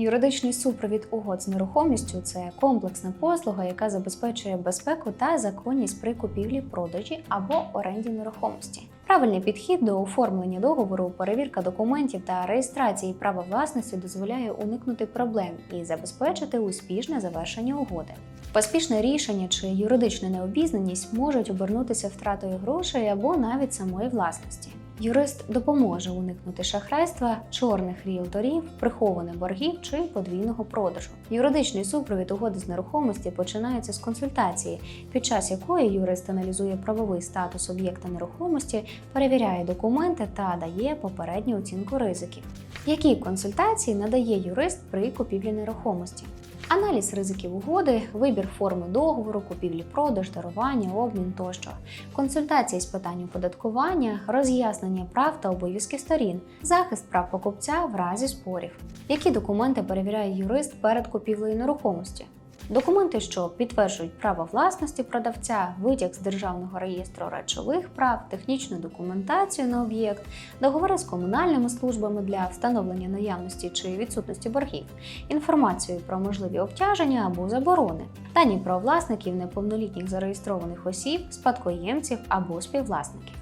Юридичний супровід угод з нерухомістю це комплексна послуга, яка забезпечує безпеку та законність при купівлі, продажі або оренді нерухомості. Правильний підхід до оформлення договору, перевірка документів та реєстрації права власності дозволяє уникнути проблем і забезпечити успішне завершення угоди. Поспішне рішення чи юридична необізнаність можуть обернутися втратою грошей або навіть самої власності. Юрист допоможе уникнути шахрайства, чорних ріелторів, прихованих боргів чи подвійного продажу. Юридичний супровід угоди з нерухомості починається з консультації, під час якої юрист аналізує правовий статус об'єкта нерухомості, перевіряє документи та дає попередню оцінку ризиків. Які консультації надає юрист при купівлі нерухомості? Аналіз ризиків угоди, вибір форми договору, купівлі-продаж, дарування, обмін тощо, консультації з питань оподаткування, роз'яснення прав та обов'язків сторін, захист прав покупця в разі спорів. Які документи перевіряє юрист перед купівлею нерухомості? Документи, що підтверджують право власності продавця, витяг з державного реєстру речових прав, технічну документацію на об'єкт, договори з комунальними службами для встановлення наявності чи відсутності боргів, інформацію про можливі обтяження або заборони, дані про власників неповнолітніх зареєстрованих осіб, спадкоємців або співвласників.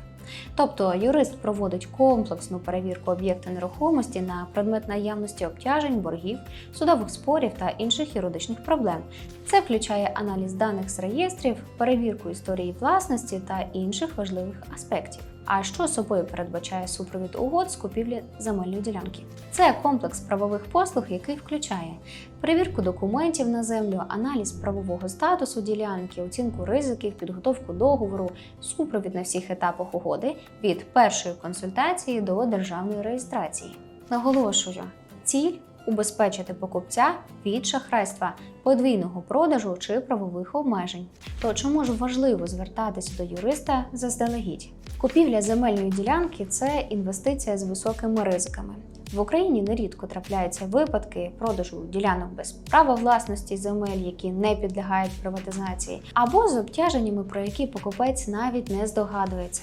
Тобто юрист проводить комплексну перевірку об'єкта нерухомості на предмет наявності обтяжень, боргів, судових спорів та інших юридичних проблем. Це включає аналіз даних з реєстрів, перевірку історії власності та інших важливих аспектів. А що собою передбачає супровід угод з купівлі земельної ділянки? Це комплекс правових послуг, який включає перевірку документів на землю, аналіз правового статусу ділянки, оцінку ризиків, підготовку договору, супровід на всіх етапах угоди від першої консультації до державної реєстрації. Наголошую, ціль убезпечити покупця від шахрайства, подвійного продажу чи правових обмежень. То чому ж важливо звертатися до юриста заздалегідь? Купівля земельної ділянки це інвестиція з високими ризиками. В Україні нерідко трапляються випадки продажу ділянок без права власності земель, які не підлягають приватизації, або з обтяженнями, про які покупець навіть не здогадується.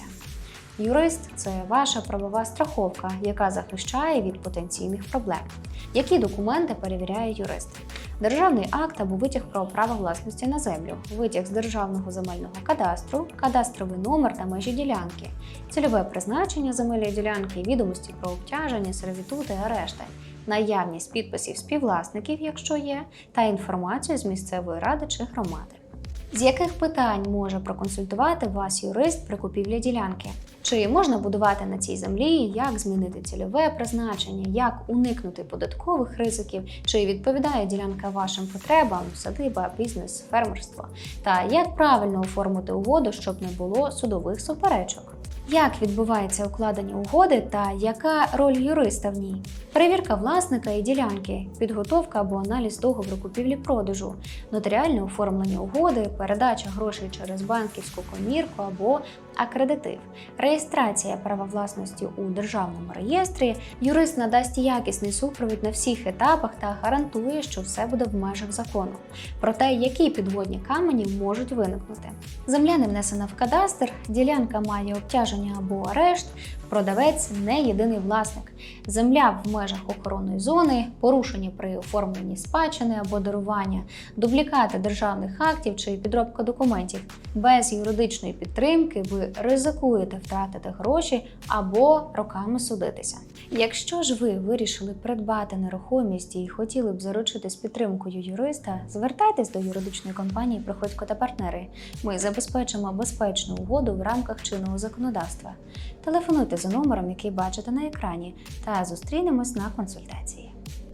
Юрист це ваша правова страховка, яка захищає від потенційних проблем. Які документи перевіряє юрист? Державний акт або витяг про право власності на землю, витяг з державного земельного кадастру, кадастровий номер та межі ділянки, цільове призначення земельної ділянки, відомості про обтяження, сервітути, арешти, наявність підписів співвласників, якщо є, та інформацію з місцевої ради чи громади. З яких питань може проконсультувати вас юрист при купівлі ділянки? Чи можна будувати на цій землі, як змінити цільове призначення, як уникнути податкових ризиків, чи відповідає ділянка вашим потребам, садиба, бізнес, фермерство, та як правильно оформити угоду, щоб не було судових суперечок? Як відбувається укладення угоди та яка роль юриста в ній? Перевірка власника і ділянки, підготовка або аналіз договору купівлі-продажу, нотаріальне оформлення угоди, передача грошей через банківську комірку або акредитив, реєстрація права власності у державному реєстрі. Юрист надасть якісний супровід на всіх етапах та гарантує, що все буде в межах закону. Про те, які підводні камені можуть виникнути. Земля не внесена в кадастр, ділянка має обтяження або арешт, продавець не єдиний власник. Земля в межах охоронної зони, порушення при оформленні спадщини або дарування, дублікати державних актів чи підробка документів. Без юридичної підтримки ви ризикуєте втратити гроші або роками судитися. Якщо ж ви вирішили придбати нерухомість і хотіли б заручитись підтримкою юриста, звертайтесь до юридичної компанії Приходько та партнери. Ми забезпечимо безпечну угоду в рамках чинного законодавства. Телефонуйте за номером, який бачите на екрані, та зустрінемось на консультації.